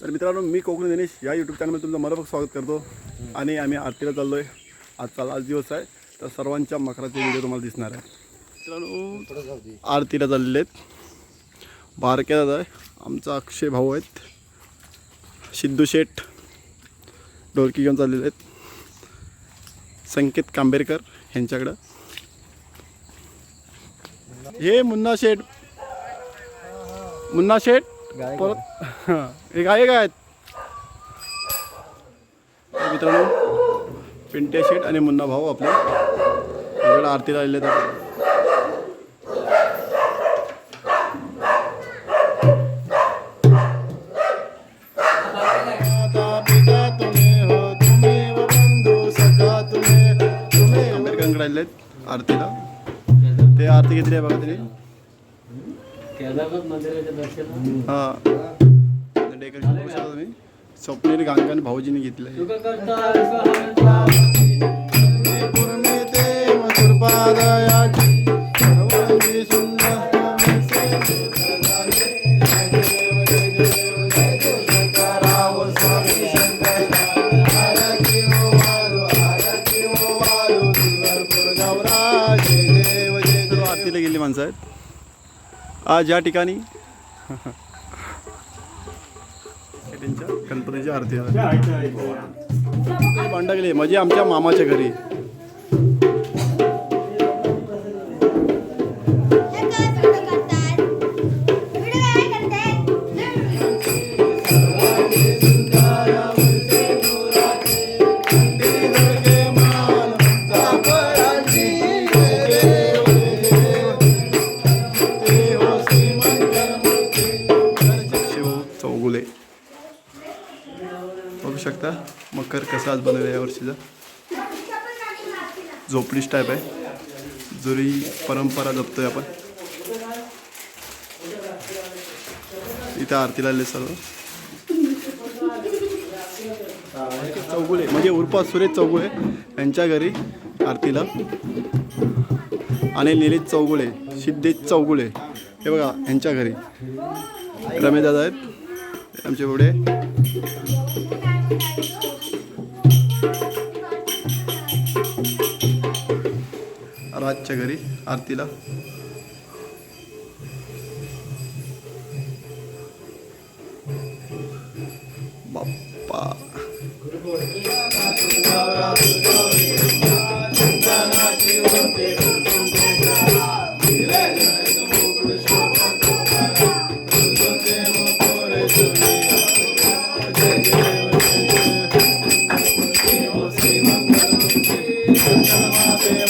तर मित्रांनो मी कोकणी दिनेश. या यूट्यूब चॅनलमध्ये तुमचं मनपूर्वक स्वागत करतो. आणि आम्ही आरतीला चाललो आहे आजचा लास्ट दिवस आहे. तर सर्वांच्या मकराचे व्हिडिओ तुम्हाला दिसणार आहे. मित्रांनो आरतीला चाललेले आहेत. बारक्या दादा आहे आमचा अक्षय भाऊ आहेत. सिद्धू शेठ ढोलकी घेऊन चाललेले आहेत. संकेत कांबेरकर यांच्याकडं. हे मुन्ना शेठ. मुन्ना शेठ. परत हां हे गायक आहेत? तर मित्रांनो पिंट्या शेठ आणि मुन्ना भाऊ आपले. इकडे आरतीला आलेले आहेत आरतीला. ते आरती घेतली आहे बघा तिने केदारनाथ मंदिराच्या दर्शन हा. डेकोरेशन बघू शकता तुम्ही. स्वप्नील गांगण भाऊजीने घेतलं गेली माणसं आहेत. आज या ठिकाणी त्यांच्या गणपतीची आरती. भांडा गेली म्हणजे आमच्या मामाच्या घरी शकता मकर कसा आज बनवला या वर्षीचा? झोपडीच टाईप आहे. जुरी परंपरा जपतोय आपण. इथं आरतीला आले सर्व. चौगुळे म्हणजे उर्फा सुरेश चौगुळे यांच्या घरी आरतीला. आणि निलेश चौगुळे सिद्धेश चौगुळे हे बघा यांच्या घरी. रमेश दादा आहेत. आमच्या पुढे. राजच्या घरी आरतीला. बाप्पा. राजू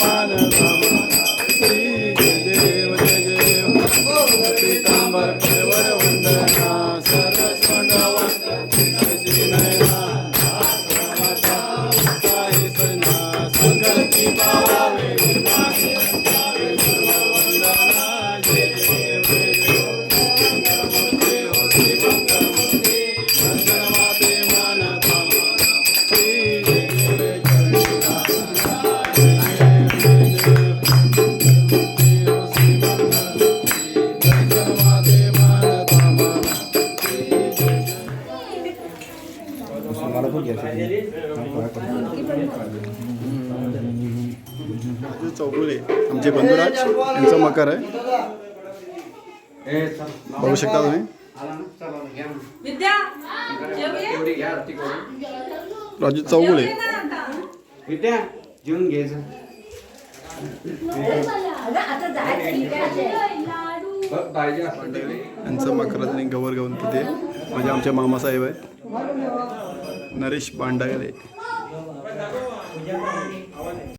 चौगुले आमचे बंधुराज यांचं मकर आहे. बघू शकता तुम्ही? राजू चौगुले. विद्या जेवून घ्यायचं. यांचं मकरात आणि गवर गणपती आहे. म्हणजे आमचे मामासाहेब आहेत. नरेश बांडागले